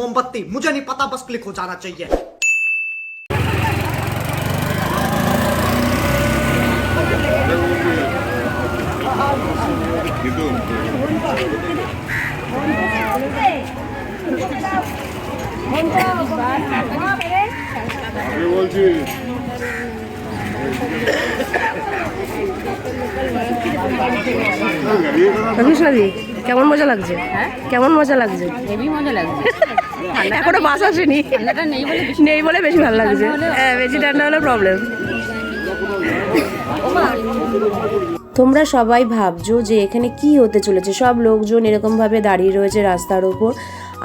मोमबत्ती मुझे नहीं पता बस क्लिक हो जाना चाहिए কিন্তু আমি বলছি রঘুষ্ণাদি কেমন মজা লাগছে কেমন মজা লাগছে হেভি মজা লাগছে এখনও বাস আসেনি। নেই বলে বেশি নেই বলে বেশি ভালো লাগছে। হ্যাঁ বেশি ঠান্ডা হলে প্রবলেম তোমরা সবাই ভাবছ যে এখানে কি হতে চলেছে। সব লোকজন এরকমভাবে দাঁড়িয়ে রয়েছে রাস্তার ওপর।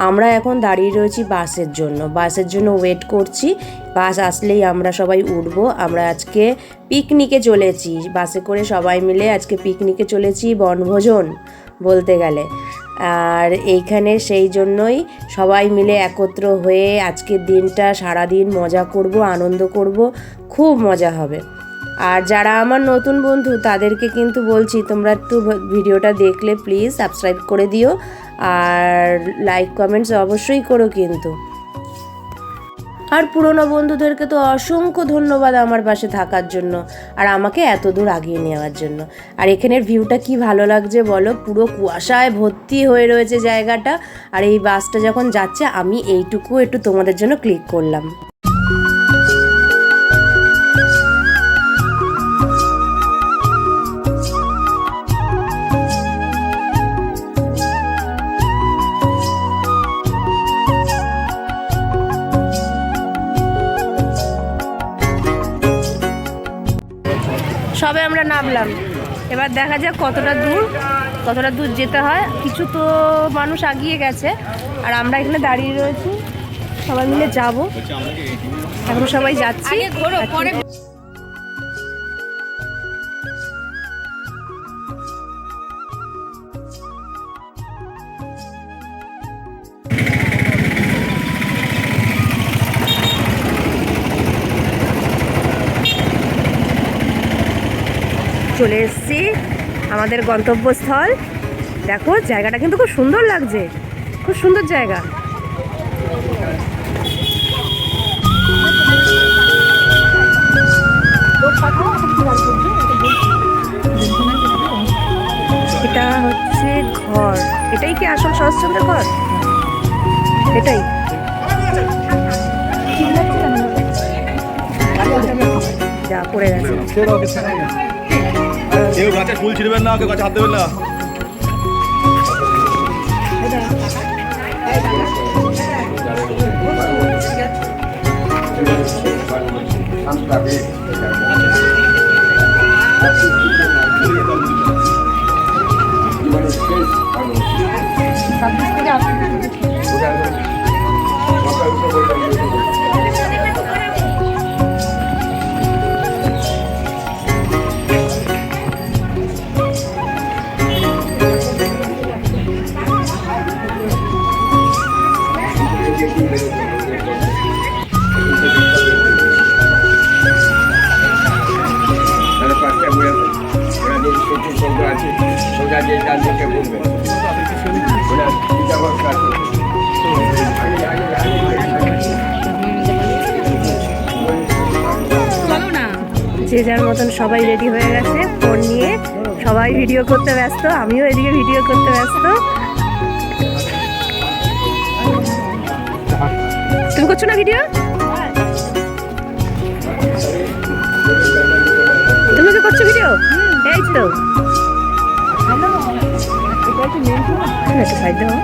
আমরা এখন দাঁড়িয়ে রয়েছি বাসের জন্য। বাসের জন্য ওয়েট করছি। বাস আসলেই আমরা সবাই উঠবো। আমরা আজকে পিকনিকে চলেছি। বাসে করে সবাই মিলে আজকে পিকনিকে চলেছি বনভোজন বলতে গেলে। আর এইখানে সেই জন্যই সবাই মিলে একত্র হয়ে আজকের দিনটা সারাদিন মজা করব, আনন্দ করব, খুব মজা হবে। আর যারা আমার নতুন বন্ধু, তাদেরকে কিন্তু বলছি, তোমরা একটু ভিডিওটা দেখলে প্লিজ সাবস্ক্রাইব করে দিও। আর লাইক কমেন্টস অবশ্যই করো কিন্তু। আর পুরনো বন্ধুদেরকে তো অসংখ্য ধন্যবাদ আমার পাশে থাকার জন্য, আর আমাকে এত দূর আগিয়ে নেওয়ার জন্য। আর এখানের ভিউটা কি ভালো লাগছে বলো? পুরো কুয়াশায় ভর্তি হয়ে রয়েছে জায়গাটা, আর এই বাসটা যখন যাচ্ছে, আমি এইটুকু একটু তোমাদের জন্য ক্লিক করলাম। নামলাম এবার দেখা যাক কতটা দূর কতটা দূর যেতে হয়। কিছু তো মানুষ আগিয়ে গেছে আর আমরা এখানে দাঁড়িয়ে রয়েছি। সবাই মিলে যাব। এখন সবাই যাচ্ছি। চলে এসেছি আমাদের গন্তব্যস্থল। দেখো, জায়গাটা কিন্তু খুব সুন্দর লাগছে। খুব সুন্দর জায়গা। এটা হচ্ছে ঘর। এটাই কি আসল শরৎচন্দ্রের ঘর? এটাই। যা পড়ে গেছে। কেউ গাছে ফুল ছিড়বেন না কেউ গাছে হাত দেবেন না। তাহলে পাঁচটা ঘুরে যে যার মতন সবাই রেডি হয়ে গেছে ফোন নিয়ে সবাই ভিডিও করতে ব্যস্ত, আমিও এদিকে ভিডিও করতে ব্যস্ত। তুমি করছ না ভিডিও? তুমি কি করছ ভিডিও? এই তো। হ্যাঁ, একটু সাইড দাও।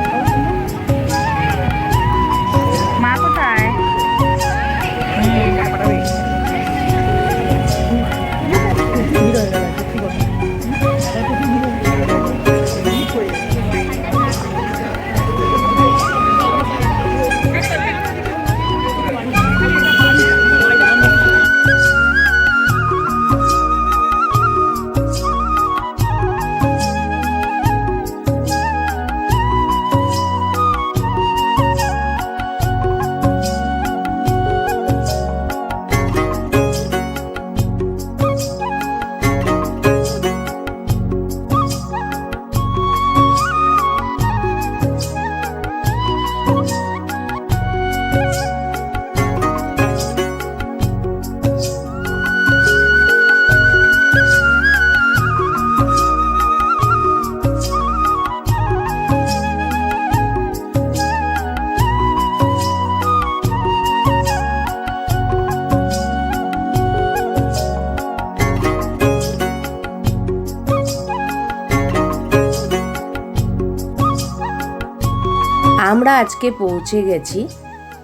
আমরা আজকে পৌঁছে গেছি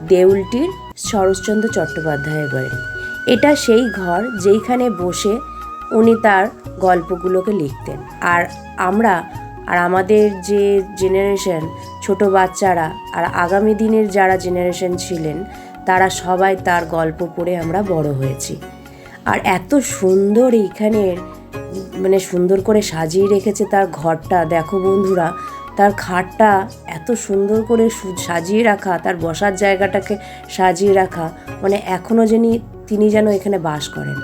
দেউলটির শরৎচন্দ্র চট্টোপাধ্যায়ের বাড়ি। এটা সেই ঘর যেইখানে বসে উনি তার গল্পগুলোকে লিখতেন। আর আমরা আর আমাদের যে জেনারেশন ছোট বাচ্চারা আর আগামী দিনের যারা জেনারেশন ছিলেন, তারা সবাই তার গল্প পড়ে আমরা বড় হয়েছি। আর এত সুন্দর এইখানের মানে সুন্দর করে সাজিয়ে রেখেছে তার ঘরটা। দেখো বন্ধুরা তার খাটটা এত সুন্দর করে সাজিয়ে রাখা তার বসার জায়গাটাকে সাজিয়ে রাখা মানে এখনও যিনি তিনি যেন এখানে বাস করেন।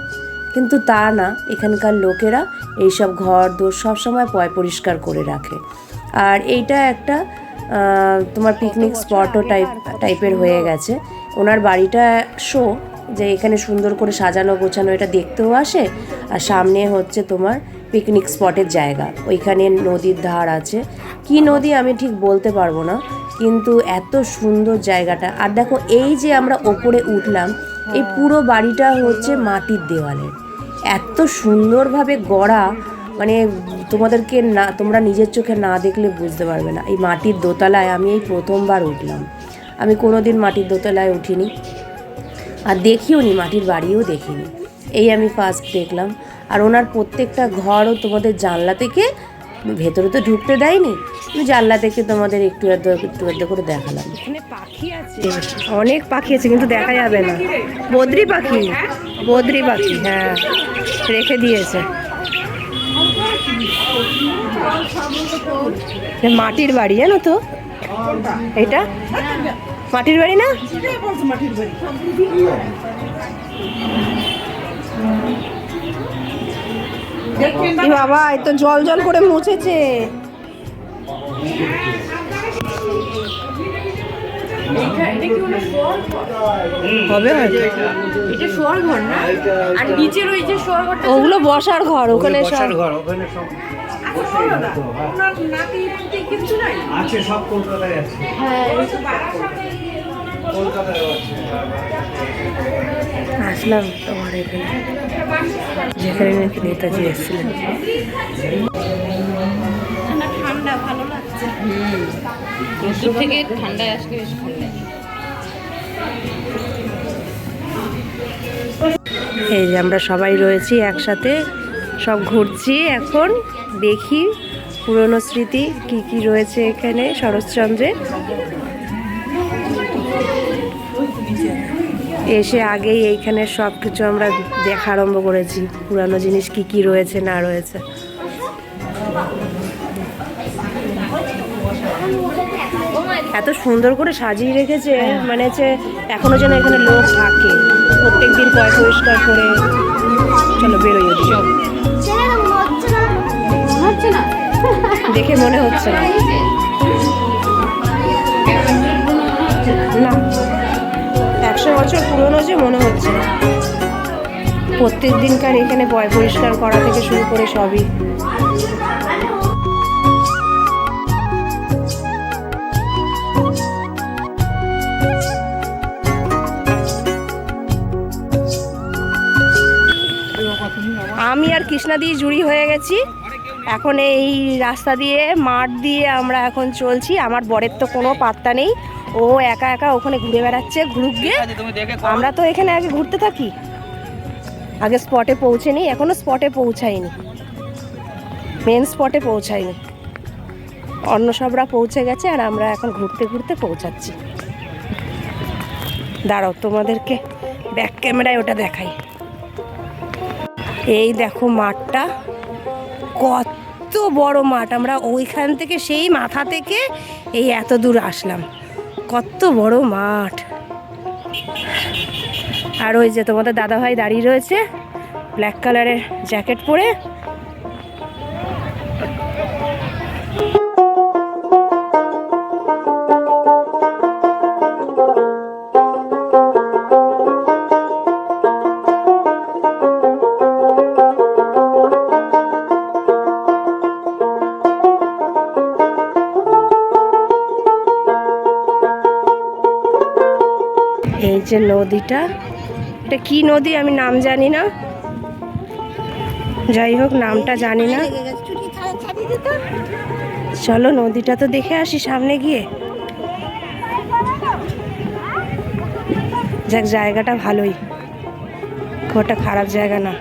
কিন্তু তা না এখানকার লোকেরা এইসব ঘর দোর সবসময় পয় পরিষ্কার করে রাখে। আর এইটা একটা তোমার পিকনিক স্পটও টাইপ টাইপের হয়ে গেছে। ওনার বাড়িটা শো যে এখানে সুন্দর করে সাজানো গোছানো এটা দেখতেও আসে। আর সামনে হচ্ছে তোমার পিকনিক স্পটের জায়গা। ওইখানে নদীর ধার আছে। কি নদী আমি ঠিক বলতে পারব না কিন্তু এত সুন্দর জায়গাটা। আর দেখো এই যে আমরা ওপরে উঠলাম এই পুরো বাড়িটা হচ্ছে মাটির দেওয়ালের এত সুন্দরভাবে গড়া মানে তোমাদেরকে না তোমরা নিজের চোখে না দেখলে বুঝতে পারবে না। এই মাটির দোতলায় আমি এই প্রথমবার উঠলাম। আমি কোনোদিন মাটির দোতলায় উঠিনি। আর দেখিও নি মাটির বাড়িও দেখিনি। এই আমি ফার্স্ট দেখলাম। আর ওনার প্রত্যেকটা ঘরও তোমাদের জানলা থেকে ভেতরে তো ঢুকতে দেয়নি। জানলা থেকে তোমাদের একটু আধটু একটু আধটু করে দেখালাম। এখানে পাখি আছে। অনেক পাখি আছে, কিন্তু দেখা যাবে না। বদ্রি পাখি। বদ্রি পাখি হ্যাঁ। রেখে দিয়েছে। মাটির বাড়ি, জানো তো? এটা? মাটির বাড়ি না? এ বাবা এ তো জল জল করে মুছেছে। হবে এটা শোয়ার ঘর না? আর নিচের ওই যে শোয়ার ঘরটা ওগুলো বসার ঘর ওখানে সব আছে সব কলকাতায় আছে। আসলাম তোমার এখানে। যেখানে নাকি নেতাজি এসেছিলেন। দূর থেকে ঠান্ডায় আসলে বেশ ভালো লাগে। এই যে আমরা সবাই রয়েছি একসাথে। সব ঘুরছি এখন। দেখি পুরনো স্মৃতি কি কি রয়েছে এখানে শরৎচন্দ্রে এসে আগেই এইখানে সব কিছু আমরা দেখা আরম্ভ করেছি। পুরানো জিনিস কি কি রয়েছে না রয়েছে। এত সুন্দর করে সাজিয়ে রেখেছে মানে যে এখনও যেন এখানে লোক থাকে। প্রত্যেক দিন পয় পরিষ্কার করে। চলো বেরোই হচ্ছে না দেখে মনে হচ্ছে না। বছর পুরনো যে মনে হচ্ছে না। প্রত্যেক দিনকার এখানে পয় পরিষ্কার করা থেকে শুরু করে সবই। আমি আর কৃষ্ণা দিয়ে জুড়ি হয়ে গেছি। এখন এই রাস্তা দিয়ে, মাঠ দিয়ে আমরা এখন চলছি। আমার বরের তো কোনো পাত্তা নেই। ও একা একা ওখানে ঘুরে বেড়াচ্ছে ঘুরুক গিয়ে আমরা তো এখানে আগে ঘুরতে থাকি। আগে স্পটে পৌঁছেনি এখনও স্পটে পৌঁছাইনি মেন স্পটে পৌঁছাইনি অন্য সবরা পৌঁছে গেছে আর আমরা এখন ঘুরতে ঘুরতে পৌঁছাচ্ছি। দাঁড়াও তোমাদেরকে ব্যাক ক্যামেরায় ওটা দেখাই। এই দেখো মাঠটা কত বড় মাঠ। আমরা ওইখান থেকে সেই মাথা থেকে এই এত দূর আসলাম। কত বড় মাঠ। আর ওই যে তোমাদের দাদাভাই দাঁড়িয়ে রয়েছে ব্ল্যাক কালারের জ্যাকেট পরে। যে নদীটা। এটা কি নদী আমি নাম জানি না। যাই হোক, নামটা জানি না। চলো নদীটা তো দেখে আসি সামনে গিয়ে। যাক, জায়গাটা ভালোই। খুব একটা খারাপ জায়গা না।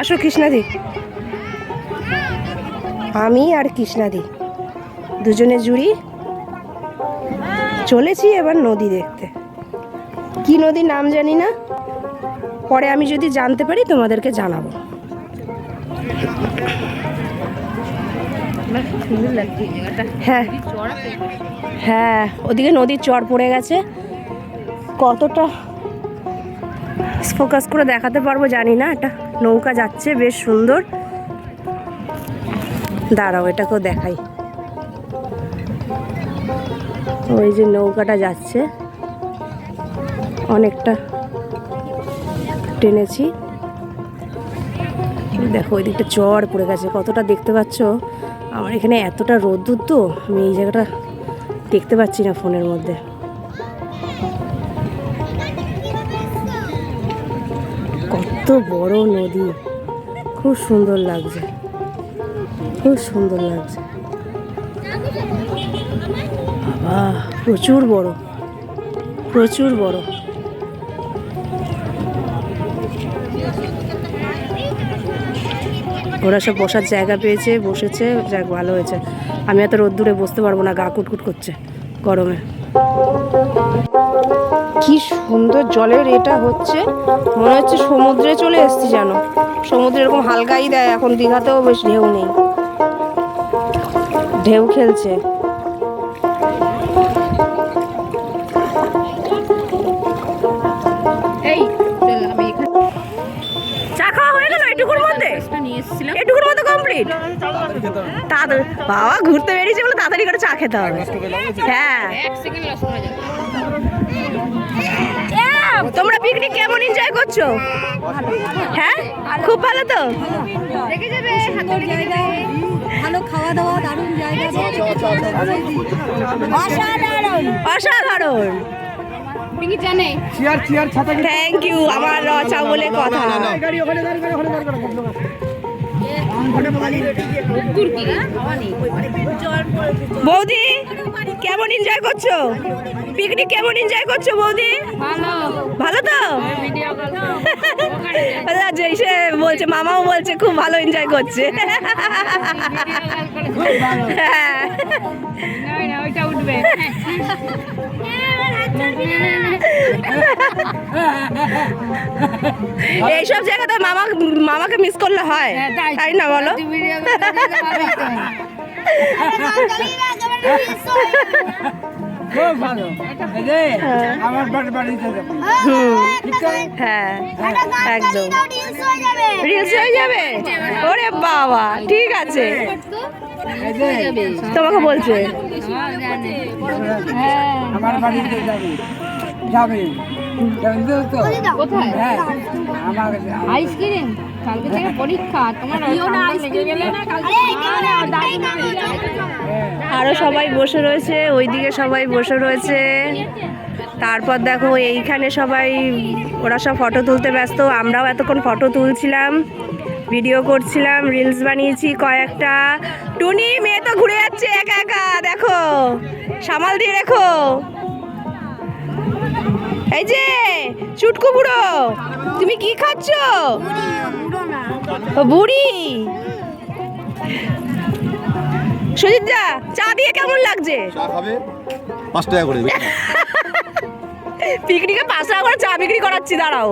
আসো কৃষ্ণাদি। আমি আর কৃষ্ণাদি। দুজনে জুড়ি। চলেছি এবার নদী দেখতে। কি নদীর নাম জানি না। পরে আমি যদি জানতে পারি তোমাদেরকে জানাব। হ্যাঁ। হ্যাঁ ওদিকে নদীর চর পড়ে গেছে। কতটা ফোকাস করে দেখাতে পারব জানি না। একটা নৌকা যাচ্ছে বেশ সুন্দর। দাঁড়াও এটাকেও দেখাই। ওই যে নৌকাটা যাচ্ছে। অনেকটা টেনেছি। দেখো ওই দিকটা চর পড়ে গেছে। কতটা দেখতে পাচ্ছ? আমার এখানে এতটা রোদ্দুর তো, আমি এই জায়গাটা দেখতে পাচ্ছি না ফোনের মধ্যে। কত বড় নদী। খুব সুন্দর লাগছে। খুব সুন্দর লাগছে। প্রচুর বড়। প্রচুর বড়। ওরা সব বসার জায়গা পেয়েছে, বসেছে, যাক, ভালো হয়েছে। আমি এত রোদ্দুরে বসতে পারব না, গা কুটকুট করছে গরমে। কি সুন্দর জলের এটা হচ্ছে। মনে হচ্ছে সমুদ্রে চলে এসছি যেন। সমুদ্রে এরকম হালকাই দেয়, এখন দীঘাতেও বেশ ঢেউ নেই। ঢেউ খেলছে। এটুকুর তাড়াতাড়ি বাবা ঘুরতে বেরিয়েছে বলে তাড়াতাড়ি করে চা খেতে হবে। হ্যাঁ। তোমরা পিকনিক কেমন এনজয় করছ? হ্যাঁ? খুব ভালো তো? দেখে যাবে ভালো খাওয়া দাওয়া দারুণ জায়গা অসাধারণ অসাধারণ থ্যাংক ইউ আমার রচা বলে কথা বৌদি কেমন এনজয় করছ? পিকনিক কেমন এনজয় করছ বৌদি? ভালো। ভালো তো? ভিডিও আচ্ছা, যে সে বলছে মামাও বলছে খুব ভালো এনজয় করছে। হ্যাঁ। এইসব জায়গাতে মামা মামাকে মিস করলে হয়। তাই না বলো? হ্যাঁ একদম। রিলস হয়ে যাবে? ওরে বাবা ঠিক আছে। তোমাকে বলছে। আমার বাড়িতে যাবে। যাবে। কোথায় হ্যাঁ। আইসক্রিম? কালকে থেকে পরীক্ষা তোমার লেগে গেলে না কালকে আরও সবাই বসে রয়েছে ওইদিকে সবাই বসে রয়েছে। তারপর দেখো এইখানে সবাই ওরা সব ফটো তুলতে ব্যস্ত আমরাও এতক্ষণ ফটো তুলছিলাম ভিডিও করছিলাম রিলস বানিয়েছি কয়েকটা। টুনি মেয়ে তো ঘুরে যাচ্ছে একা একা দেখো সামাল দিয়ে রেখো। এই যে চুটকু বুড়ো তুমি কি খাচ্ছ? বুড়ি। সুজিত দা চা দিয়ে কেমন লাগছে? চা খাবে? পাঁচ টাকা করে পিকনিকে পাঁচ টাকা করে চা বিক্রি করাচ্ছি দাঁড়াও।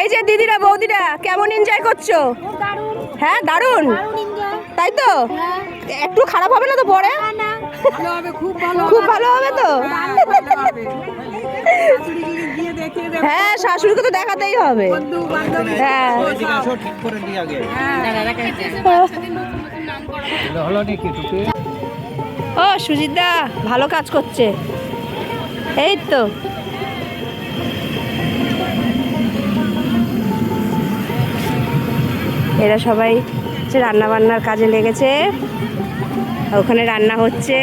এই যে দিদিরা বৌদিরা কেমন এনজয় করছ? হ্যাঁ দারুণ। তাই তো? একটু খারাপ হবে না তো পরে? খুব ভালো হবে তো? হ্যাঁ শাশুড়িকে তো দেখাতেই হবে। হ্যাঁ। ও, সুজিতদা, ভালো কাজ করছে। এই তো। এরা সবাই হচ্ছে রান্না বান্নার কাজে লেগেছে। ওখানে রান্না হচ্ছে।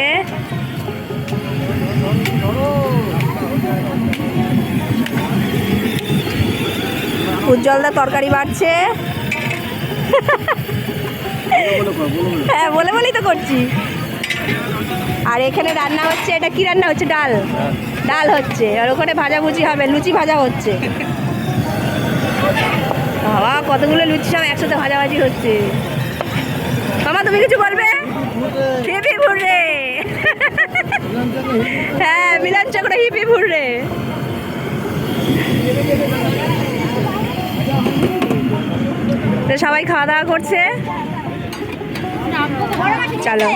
উজ্জ্বলদা তরকারি বাড়ছে। হ্যাঁ বলে বলেই তো করছি। আর এখানে রান্না হচ্ছে, এটা কি রান্না হচ্ছে? ডাল। ডাল হচ্ছে। আর ওখানে ভাজাভুজি হবে, লুচি ভাজা হচ্ছে। বাবা, কতগুলো লুচি সব একসাথে ভাজাভাজি হচ্ছে। তুমি কিছু বলবে? হিপি ভুররে। হ্যাঁ মিলন চক্র হিপি ভুররে। তো সবাই খাওয়া দাওয়া করছে। চলো।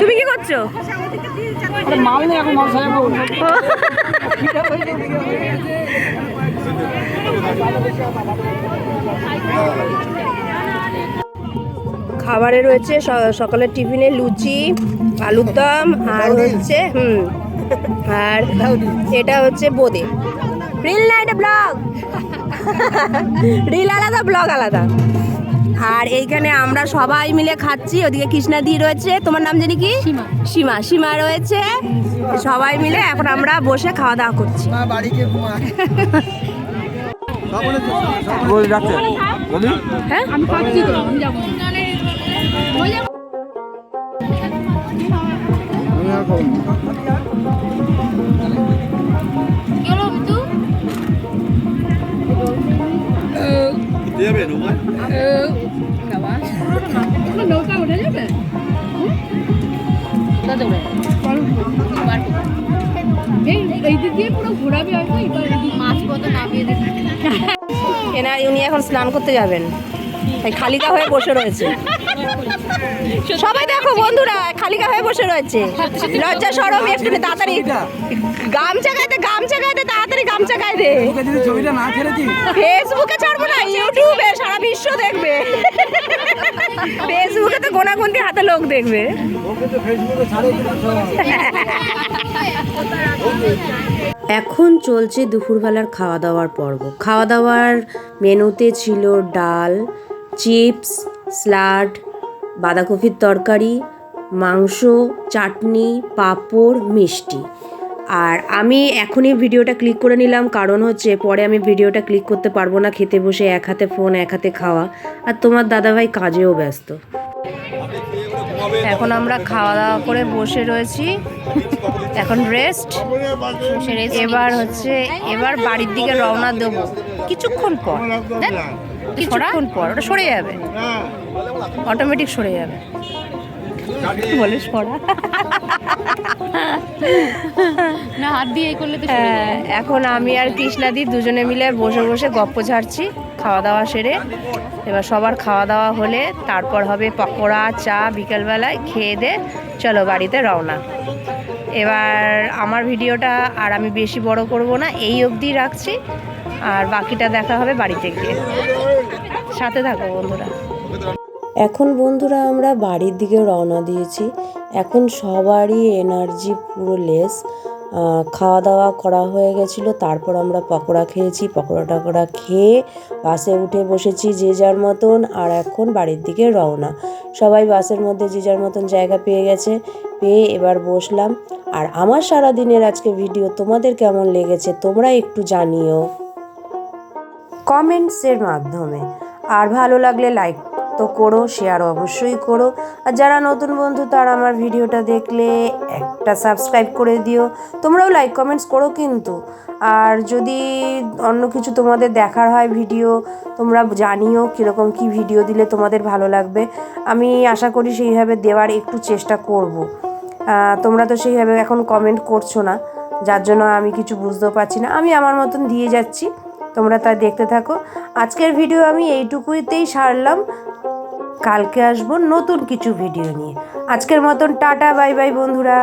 তুমি কি করছ? মাল নেই এখন মাল সাহেব ও, খাবারে রয়েছে স- সকালের টিফিনে লুচি আলুর দম আর হচ্ছে হুম আর এটা হচ্ছে বোদে। রিল না এটা ব্লগ। রিল আলাদা ব্লগ আলাদা। আর এইখানে আমরা সবাই মিলে খাচ্ছি ওদিকে কৃষ্ণাদি রয়েছে। তোমার নাম জানি কি? সীমা। সীমা। সীমা রয়েছে। সবাই মিলে এখন আমরা বসে খাওয়া দাওয়া করছি। যাচ্ছে বলি? হ্যাঁ? আমি পাচ্ছি তো আমি যাব। এনা উনি এখন স্নান করতে যাবেন। খালিকা হয়ে বসে রয়েছে। সবাই দেখো বন্ধুরা খালিকা হয়ে বসে রয়েছে। লজ্জা সরম একটু তাড়াতাড়ি। গামছা গাইতে গামছা গাইতে তাড়াতাড়ি গামছা গাইতে। ফেসবুকে ছাড়বো না ইউটিউবে সারা বিশ্ব দেখবে। ফেসবুকে তো গোনাগুন্তি হাতে লোক দেখবে। এখন চলছে দুপুরবেলার খাওয়া দাওয়ার পর্ব। খাওয়া দাওয়ার মেনুতে ছিল ডাল, চিপস স্যালাড বাঁধাকপির তরকারি, মাংস, চাটনি, পাঁপড়, মিষ্টি। আর আমি এখনই ভিডিওটা ক্লিক করে নিলাম, কারণ হচ্ছে পরে আমি ভিডিওটা ক্লিক করতে পারব না, খেতে বসে এক হাতে ফোন এক হাতে খাওয়া। আর তোমার দাদাভাই কাজেও ব্যস্ত। এখন আমরা খাওয়া দাওয়া করে বসে রয়েছি। এখন রেস্ট এবার হচ্ছে এবার বাড়ির দিকে রওনা দেবো। কিছুক্ষণ পর। কিছুক্ষণ পর। ওটা সরে যাবে। অটোমেটিক সরে যাবে। বলে সরা না হাত দিয়ে করলে তো হ্যাঁ, এখন আমি আর কৃষ্ণাদি দুজনে মিলে বসে বসে গপ্প ঝাড়ছি। খাওয়া দাওয়া সেরে এবার সবার খাওয়া দাওয়া হলে তারপর হবে পকোড়া, চা বিকেলবেলায় খেয়ে দে, চলো বাড়িতে রওনা। এবার আমার ভিডিওটা আর আমি বেশি বড় করব না, এই অবধি রাখছি। আর বাকিটা দেখা হবে বাড়িতে গিয়ে। সাথে থাকো বন্ধুরা। এখন বন্ধুরা আমরা বাড়ির দিকে রওনা দিয়েছি। এখন সবারই এনার্জি পুরো লেস খাওয়া দাওয়া করা হয়ে গেছিল, তারপর আমরা পকোড়া খেয়েছি পকোড়া টকোড়া খেয়ে বাসে উঠে বসেছি যে যার মতন, আর এখন বাড়ির দিকে রওনা। সবাই বাসের মধ্যে যে যার মতন জায়গা পেয়ে গেছে, পেয়ে এবার বসলাম। আর আমার সারা দিনের আজকে ভিডিও তোমাদের কেমন লেগেছে, তোমরা একটু জানিও। কমেন্টসের মাধ্যমে। আর ভালো লাগলে লাইক তো করো শেয়ার অবশ্যই করো। আর যারা নতুন বন্ধু, তারা আমার ভিডিওটা দেখলে একটা সাবস্ক্রাইব করে দিও। তোমরাও লাইক কমেন্টস করো কিন্তু। আর যদি অন্য কিছু তোমাদের দেখার হয় ভিডিও তোমরা জানিও কীরকম কি ভিডিও দিলে তোমাদের ভালো লাগবে। আমি আশা করি সেইভাবে দেওয়ার একটু চেষ্টা করব। তোমরা তো সেইভাবে এখন কমেন্ট করছ না, যার জন্য আমি কিছু বুঝতেও পারছি না। আমি আমার মতন দিয়ে যাচ্ছি, তোমরা তা দেখতে থাকো। আজকের ভিডিও আমি এইটুকুতেই সারলাম। কালকে আসব নতুন কিছু ভিডিও নিয়ে। আজকের মতন টাটা বাই বাই বন্ধুরা।